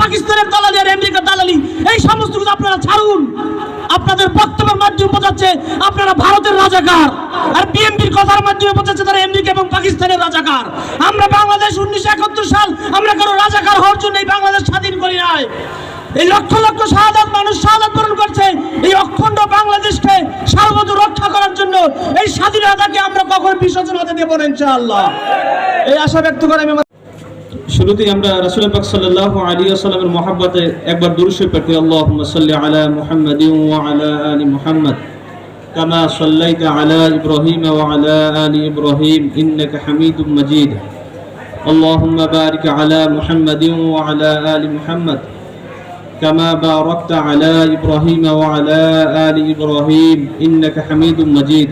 পাকিস্তানের দালালি আর আমেরিকার দালালি, এই সমস্ত কিছু আপনারা ছাড়ুন। আপনাদের বক্তব্যের মাধ্যমে বোঝাচ্ছে আপনারা ভারতের রাজাকার। আর বিএনপির কথার মাধ্যমে বোঝাচ্ছে তারা আমেরিকা এবং পাকিস্তানের রাজাকার। আমরা বাংলাদেশ উনিশশো একাত্তর সাল, আমরা কারও রাজাকার হওয়ার জন্য এই বাংলাদেশ স্বাধীন করি নাই। এই লক্ষ লক্ষ শাহাদাত মানুষ শাহাদাত বরণ করছে, এই অখণ্ড বাংলাদেশকে সার্বভৌম রক্ষা করার জন্য এই স্বাধীনতাকে আমরা কখনো বিসর্জন হতে দেবো ইনশাআল্লাহ। এই আশা ব্যক্ত করে আমি শুরুতেই আমরা রাসূল পাক সাল্লাল্লাহু আলাইহি ওয়াসাল্লামের মহব্বতে একবার দুরূদ শরীফ পড়ি আল্লাহুম্মা সাল্লি আলা মুহাম্মাদিন ওয়া আলা আলি মুহাম্মাদ কামা সাল্লাইতা আলা ইব্রাহিম ওয়া আলা আলি ইব্রাহিম ইন্নাকা হামিদুম মাজিদ اللهم بارك على محمد وعلى آل محمد كما باركت على إبراهيم وعلى آل إبراهيم إنك حميد مجيد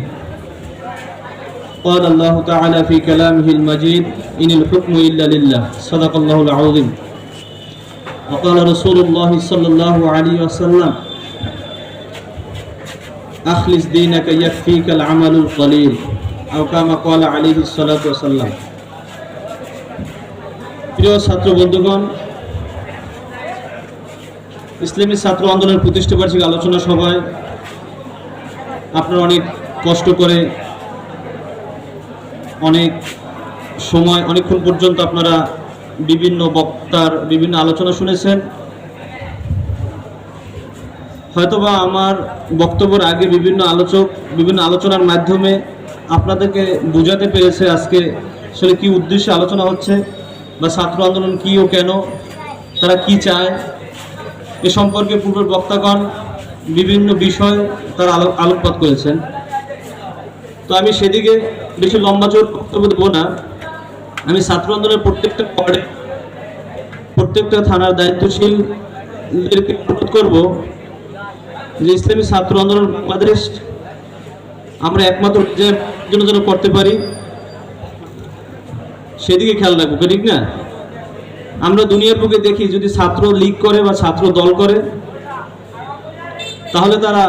قال الله تعالى في كلامه المجيد إن الحكم إلا لله صدق الله العظيم وقال رسول الله صلى الله عليه وسلم أخلص دينك يكفيك العمل القليل أو كما قال عليه الصلاة والسلام প্রিয় ছাত্র বন্ধুগণ ইসলামী ছাত্র আন্দোলনের প্রতিষ্ঠা বার্ষিক আলোচনা সভায় আপনারা অনেক কষ্ট করে অনেক সময়, অনেকক্ষণ পর্যন্ত আপনারা বিভিন্ন বক্তার বিভিন্ন আলোচনা শুনেছেন। হয়তোবা আমার বক্তব্যের আগে বিভিন্ন আলোচক, বিভিন্ন আলোচনার মাধ্যমে আপনাদেরকে বোঝাতে পেরেছে আজকে আসলে কি উদ্দেশ্যে আলোচনা হচ্ছে বা ছাত্র আন্দোলন কী ও কেন, তারা কি চায়, এ সম্পর্কে পূর্বের বক্তাগণ বিভিন্ন বিষয় তারা আলো, আলোকপাত করেছেন। তো আমি সেদিকে বেশি লম্বা চোর বক্তব্য দেবো না? আমি ছাত্র আন্দোলনের প্রত্যেকটা ওয়ার্ডে, প্রত্যেকটা থানার দায়িত্বশীলদেরকে অনুরোধ করব যে ইসলামী ছাত্র আন্দোলন বাংলাদেশ আমরা একমাত্র জন্য যেন করতে পারি, সেদিকে খেয়াল রাখব ঠিক না? আমরা দুনিয়ার বুকে দেখি যদি ছাত্র লীগ করে বা ছাত্র দল করে, তাহলে তারা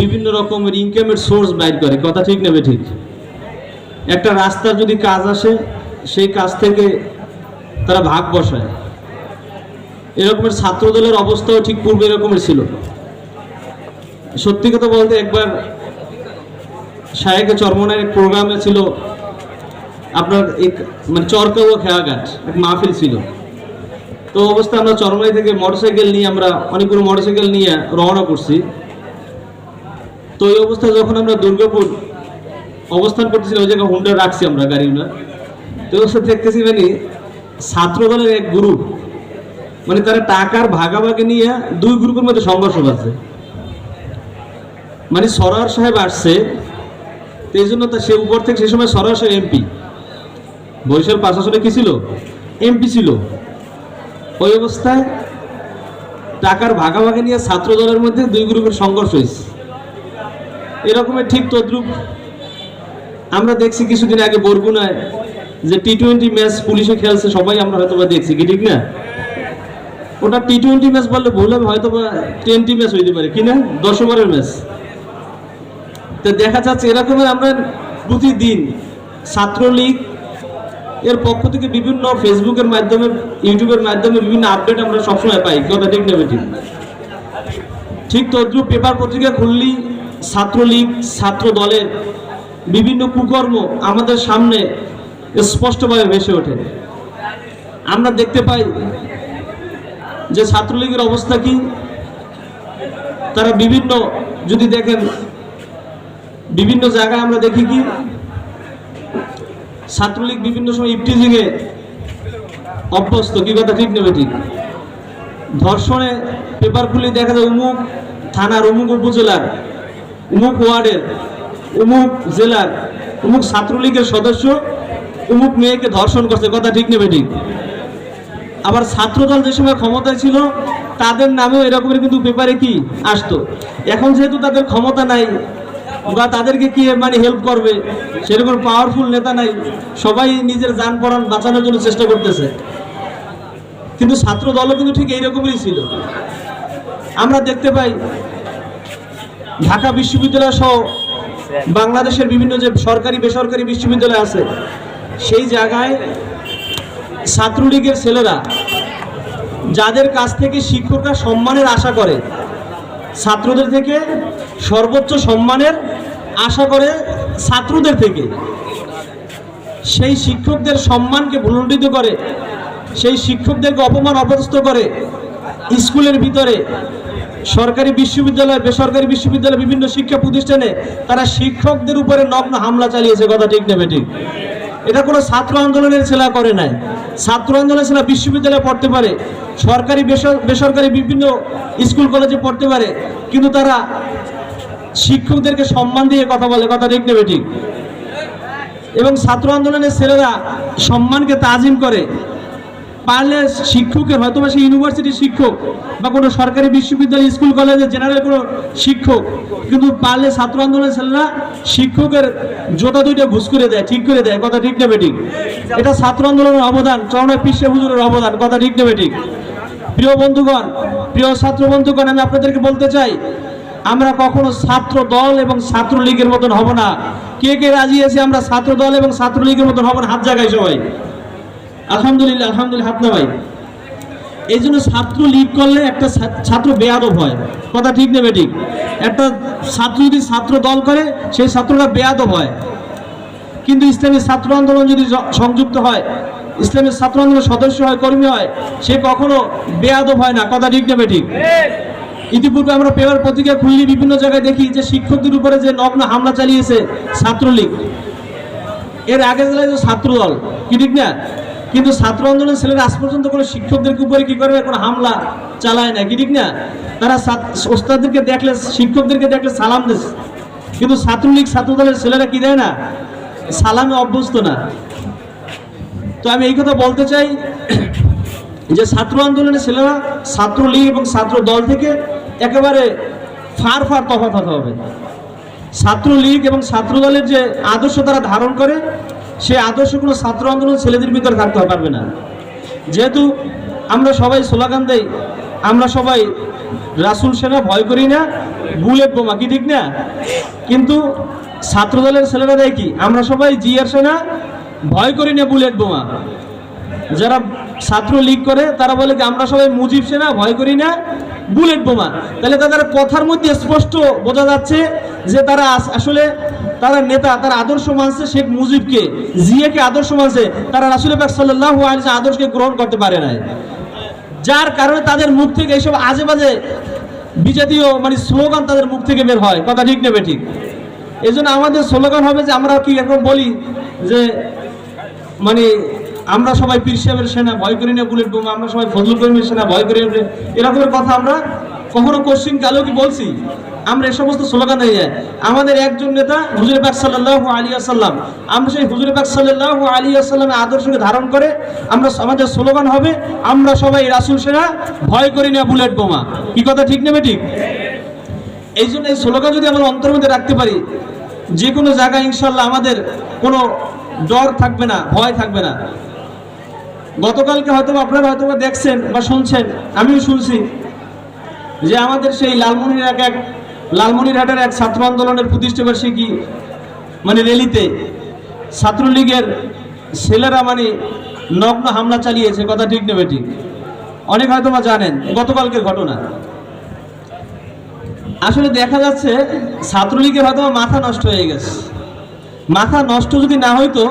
বিভিন্ন রকমের ইনকামের সোর্স বাইর করে, কথা ঠিক নেবে ঠিক একটা রাস্তার যদি কাজ আসে, সেই কাজ থেকে তারা ভাগ বসায়। এরকমের ছাত্র দলের অবস্থাও ঠিক পূর্বে এরকমের ছিল। সত্যি কথা বলতে একবার শায়েকে চরমনের এক প্রোগ্রামে ছিল আপনার এক মানে চরকাও খেয়াঘাট এক মাহফিল ছিল। তো অবস্থা আমরা চরমাই থেকে মোটরসাইকেল নিয়ে আমরা অনেকগুলো মোটরসাইকেল নিয়ে রওনা করছি। তো এই অবস্থায় যখন আমরা দুর্গাপুর অবস্থান করতেছি ওই জায়গায় হুন্ডা রাখছি আমরা, গাড়ি না তো ওর দেখতেছি মানে ছাত্র দলের এক গ্রুপ মানে তারা টাকার ভাগাভাগি নিয়ে দুই গ্রুপের মধ্যে সংঘর্ষ বাড়ছে মানে সরার সাহেব আসছে, তো এই জন্য সে উপর থেকে সে সময় সরার সাহেব এমপি বরিশাল প্রশাসনে কি ছিল? এমপি ছিল। ওই অবস্থায় টাকার ভাগাভাগি নিয়ে ছাত্র দলের মধ্যে দুই গ্রুপের সংঘর্ষ হয়েছে। এরকমের ঠিক তদ্রুপ আমরা দেখছি কিছুদিন আগে বরগুনায় যে টি টোয়েন্টি ম্যাচ পুলিশে খেলছে, সবাই আমরা হয়তো বা দেখছি, কি ঠিক না? ওটা টি টোয়েন্টি ম্যাচ বললে ভুল হবে হয়তো বা টোয়েন্টি ম্যাচ হইতে পারে, কি না? দশ ওভারের ম্যাচ তো দেখা যাচ্ছে এরকমের আমরা প্রতিদিন ছাত্রলীগ এর পক্ষ থেকে বিভিন্ন ফেসবুকের মাধ্যমে, ইউটিউবের মাধ্যমে বিভিন্ন আপডেট আমরা সবসময় পাই কথা, ঠিক নেবে ঠিক ঠিক তদ্রুপ পেপার পত্রিকা খুললি ছাত্রলীগ ছাত্র দলের বিভিন্ন কুকর্ম আমাদের সামনে স্পষ্টভাবে ভেসে ওঠে। আমরা দেখতে পাই যে ছাত্রলীগের অবস্থা কি? তারা বিভিন্ন, যদি দেখেন, বিভিন্ন জায়গায় আমরা দেখি কি? ছাত্রলীগ বিভিন্ন সময় ইফটিজিং এ অভ্যস্ত। কি কথা? ঠিক নেবে ঠিক। ধর্ষণে পেপার খুলে দেখা যায় উমুক থানার, উমুক উপজেলার, উমুক ওয়ার্ডের উমুক জেলার, উমুক ছাত্রলীগের সদস্য, উমুক মেয়েকে ধর্ষণ করছে, কথা ঠিক নেবে ঠিক আবার ছাত্রদল যে সময় ক্ষমতায় ছিল, তাদের নামেও এরকমের কিন্তু পেপারে কি আসতো? এখন যেহেতু তাদের ক্ষমতা নাই, বা তাদেরকে কি মানে হেল্প করবে, সেরকম পাওয়ারফুল নেতা নাই, সবাই নিজের যান পরাণ বাঁচানোর জন্য চেষ্টা করতেছে। কিন্তু ছাত্র দলও কিন্তু ঠিক এইরকমই ছিল। আমরা দেখতে পাই, ঢাকা বিশ্ববিদ্যালয় সহ বাংলাদেশের বিভিন্ন যে সরকারি, বেসরকারি বিশ্ববিদ্যালয় আছে, সেই জায়গায় ছাত্রলীগের ছেলেরা যাদের কাছ থেকে শিক্ষকরা সম্মানের আশা করে, ছাত্রদের থেকে সর্বোচ্চ সম্মানের আশা করে ছাত্রদের থেকে, সেই শিক্ষকদের সম্মানকে ভুলণ্ডিত করে, সেই শিক্ষকদেরকে অপমান অপদস্থ করে, স্কুলের ভিতরে সরকারি বিশ্ববিদ্যালয়, বেসরকারি বিশ্ববিদ্যালয়, বিভিন্ন শিক্ষা প্রতিষ্ঠানে তারা শিক্ষকদের উপরে নগ্ন হামলা চালিয়েছে, কথা ঠিক নেবে ঠিক এটা কোনো ছাত্র আন্দোলনের ছেলা করে নাই। ছাত্র আন্দোলনের ছেলা বিশ্ববিদ্যালয়ে পড়তে পারে, সরকারি বেসরকারি বিভিন্ন স্কুল, কলেজে পড়তে পারে, কিন্তু তারা শিক্ষকদেরকে সম্মান দিয়ে কথা বলে, কথা ঠিক নেবে ঠিক এবং ছাত্র আন্দোলনের ছেলেরা সম্মানকে তাজিম করে পারলে শিক্ষকের, হয়তো বা সে ইউনিভার্সিটির শিক্ষক বা কোনো সরকারি বিশ্ববিদ্যালয় স্কুল কলেজের জেনারেল কোনো শিক্ষক, কিন্তু পারলে ছাত্র আন্দোলনের ছেলেরা শিক্ষকের জোটা দুইটা ঘুষ করে দেয়, ঠিক করে দেয়, কথা ঠিক নেবে ঠিক এটা ছাত্র আন্দোলনের অবদান, চরণের পিসে হুজুরের অবদান, কথা ঠিক নেবে ঠিক প্রিয় বন্ধুগণ, প্রিয় ছাত্র বন্ধুগণ, আমি আপনাদেরকে বলতে চাই, আমরা কখনো ছাত্র দল এবং ছাত্র লীগের মতন হব না। কে কে রাজি আছে আমরা ছাত্র দল এবং ছাত্র লীগের মতন হব না? হাত জায়গায় সবাই। আলহামদুলিল্লাহ আলহামদুলিল্লাহ, হাত নামাই। এই জন্য ছাত্র লীগ করলে একটা ছাত্র বেয়াদব হয়। কথা ঠিক নেবে ঠিক একটা ছাত্র যদি ছাত্র দল করে, সেই ছাত্রটা বেয়াদব হয়। কিন্তু ইসলামের ছাত্র আন্দোলন যদি সংযুক্ত হয় ইসলামের ছাত্র আন্দোলনের সদস্য হয়, কর্মী হয়, সে কখনো বেয়াদব হয় না। কথা ঠিক নেবে ঠিক ইতিপূর্বে আমরা পেপার পত্রিকা খুললি বিভিন্ন জায়গায় দেখি যে শিক্ষকদের উপরে যে নগ্ন হামলা চালিয়েছে ছাত্রলীগ। এর আগে জেলায় যে ছাত্র দল কি ঠিক না? কিন্তু ছাত্র আন্দোলন ছেলেরা আজ পর্যন্ত কোনো শিক্ষকদের উপরে কি করে কোনো হামলা চালায় না, কি ঠিক না? তারা ওস্তাদদেরকে দেখলে, শিক্ষকদেরকে দেখলে সালাম দেয় কিন্তু ছাত্রলীগ ছাত্র দলের ছেলেরা কি দেয় না? সালামে অভ্যস্ত না। তো আমি এই কথা বলতে চাই যে ছাত্র আন্দোলনের ছেলেরা ছাত্রলীগ এবং ছাত্র দল থেকে একেবারে ফার ফার তফাৎ হতে হবে। ছাত্রলীগ এবং ছাত্র দলের যে আদর্শ তারা ধারণ করে সেই আদর্শ কোনো ছাত্র আন্দোলন ছেলেদের ভিতরে থাকতে পারবে না। যেহেতু আমরা সবাই স্লোগান দেই, আমরা সবাই রাসুল সেনা ভয় করি না, বুলেট বোমা, কি ঠিক না? কিন্তু ছাত্র দলের ছেলেরা দেয় কি? আমরা সবাই জিয়ার সেনা ভয় করি না বুলেট বোমা। যারা ছাত্র লীগ করে, তারা বলে কি আমরা সবাই মুজিব সেনা, ভয় করি না, বুলেট বোমা। তাহলে তাদের কথার মধ্যে স্পষ্ট বোঝা যাচ্ছে যে তারা আস- আসলে তারা নেতা, তারা আদর্শ মানছে শেখ মুজিবকে, জিয়াকে আদর্শ মানছে। তারা রাসুল পাক সাল্লাহ আদর্শকে গ্রহণ করতে পারে নাই। যার কারণে তাদের মুখ থেকে এইসব আজে বাজে বিজাতীয় মানে স্লোগান তাদের মুখ থেকে বের হয়। কথা ঠিক নেবে ঠিক? এই আমাদের স্লোগান হবে যে আমরা কি এখন বলি যে মানে আমরা সবাই পীর সাহেবের সেনা, ভয় করি না বুলেট বোমা, আমরা সবাই ফজল করিমের সেনা, ভয় করি এরকমের কথা আমরা কখনো কোশ্চিন কালেও কি বলছি? আমরা এই সমস্ত স্লোগান হয়ে যায়। আমাদের একজন নেতা হুজুর পাক সাল্লাহ আলী আসাল্লাম আমরা সেই হুজুর পাক সাল্লাহ আলী আসাল্লামের আদর্শকে ধারণ করে আমরা আমাদের স্লোগান হবে, আমরা সবাই রাসুল সেনা, ভয় করি না বুলেট বোমা। কি কথা ঠিক নেবে ঠিক এই জন্য এই স্লোগান যদি আমরা অন্তর মধ্যে রাখতে পারি যে কোনো জায়গায় ইনশাল্লাহ আমাদের কোনো ডর থাকবে না, ভয় থাকবে না। গতকালকে হয়তো আপনারা হয়তো দেখছেন বা শুনছেন, আমিও শুনছি যে আমাদের সেই লালমনির এক এক লালমনিরহাটের এক ছাত্র আন্দোলনের প্রতিষ্ঠাবার্ষিকী মানে র্যালিতে ছাত্রলীগের ছেলেরা মানে নগ্ন হামলা চালিয়েছে, কথা ঠিক নেবে ঠিক অনেক হয়তো বা জানেন গতকালকের ঘটনা। আসলে দেখা যাচ্ছে ছাত্রলীগের হয়তো মাথা নষ্ট হয়ে গেছে। মাথা নষ্ট যদি না হইতো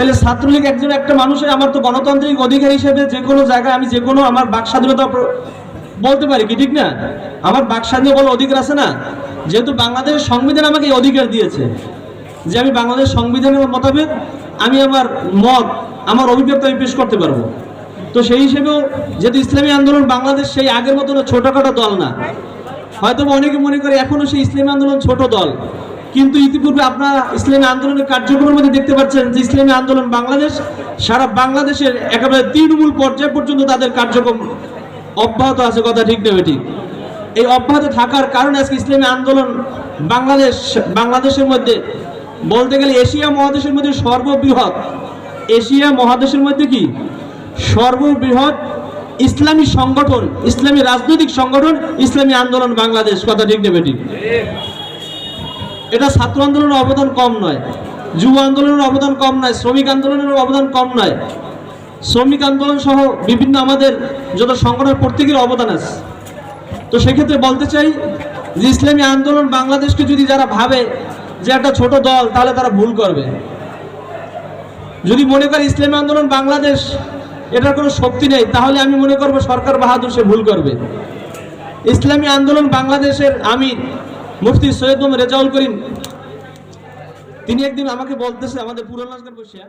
তাহলে ছাত্রলীগ একজন একটা মানুষের, আমার তো গণতান্ত্রিক অধিকার হিসেবে যে কোনো জায়গায় আমি যে কোনো আমার বাক স্বাধীনতা বলতে পারি কি, ঠিক না? আমার বাক স্বাধীনতা বলার অধিকার আছে না? যেহেতু বাংলাদেশের সংবিধান আমাকে এই অধিকার দিয়েছে যে আমি বাংলাদেশ সংবিধানের মোতাবেক আমি আমার মত, আমার অভিব্যক্তি আমি পেশ করতে পারব। তো সেই হিসেবেও যেহেতু ইসলামী আন্দোলন বাংলাদেশ সেই আগের মতো ছোটখাটো দল না হয়তো অনেকে মনে করে এখনও সেই ইসলামী আন্দোলন ছোট দল। কিন্তু ইতিপূর্বে আপনারা ইসলামী আন্দোলনের কার্যক্রমের মধ্যে দেখতে পাচ্ছেন যে ইসলামী আন্দোলন বাংলাদেশ, সারা বাংলাদেশের একেবারে তৃণমূল পর্যায় পর্যন্ত তাদের কার্যক্রম অব্যাহত আছে, কথা ঠিক নেবে ঠিক এই অব্যাহত থাকার কারণে আজকে ইসলামী আন্দোলন বাংলাদেশ, বাংলাদেশের মধ্যে বলতে গেলে এশিয়া মহাদেশের মধ্যে সর্ববৃহৎ। এশিয়া মহাদেশের মধ্যে কি? সর্ববৃহৎ ইসলামী সংগঠন, ইসলামী রাজনৈতিক সংগঠন, ইসলামী আন্দোলন বাংলাদেশ, কথা ঠিক নেবে ঠিক এটা ছাত্র আন্দোলনের অবদান কম নয়, যুব আন্দোলনের অবদান কম নয়, শ্রমিক আন্দোলনের অবদান কম নয়। শ্রমিক আন্দোলন সহ বিভিন্ন আমাদের যত সংগঠনের প্রত্যেকের অবদান আছে। তো সেক্ষেত্রে বলতে চাই যে ইসলামী আন্দোলন বাংলাদেশকে যদি যারা ভাবে যে একটা ছোট দল, তাহলে তারা ভুল করবে। যদি মনে করে ইসলামী আন্দোলন বাংলাদেশ, এটার কোনো শক্তি নেই, তাহলে আমি মনে করব সরকার বাহাদুর সে ভুল করবে। ইসলামী আন্দোলন বাংলাদেশের আমির মুফতি সৈয়দ রেজাউল করিম তিনি একদিন আমাকে বলতেছে আমাদের পুরনো বসিয়া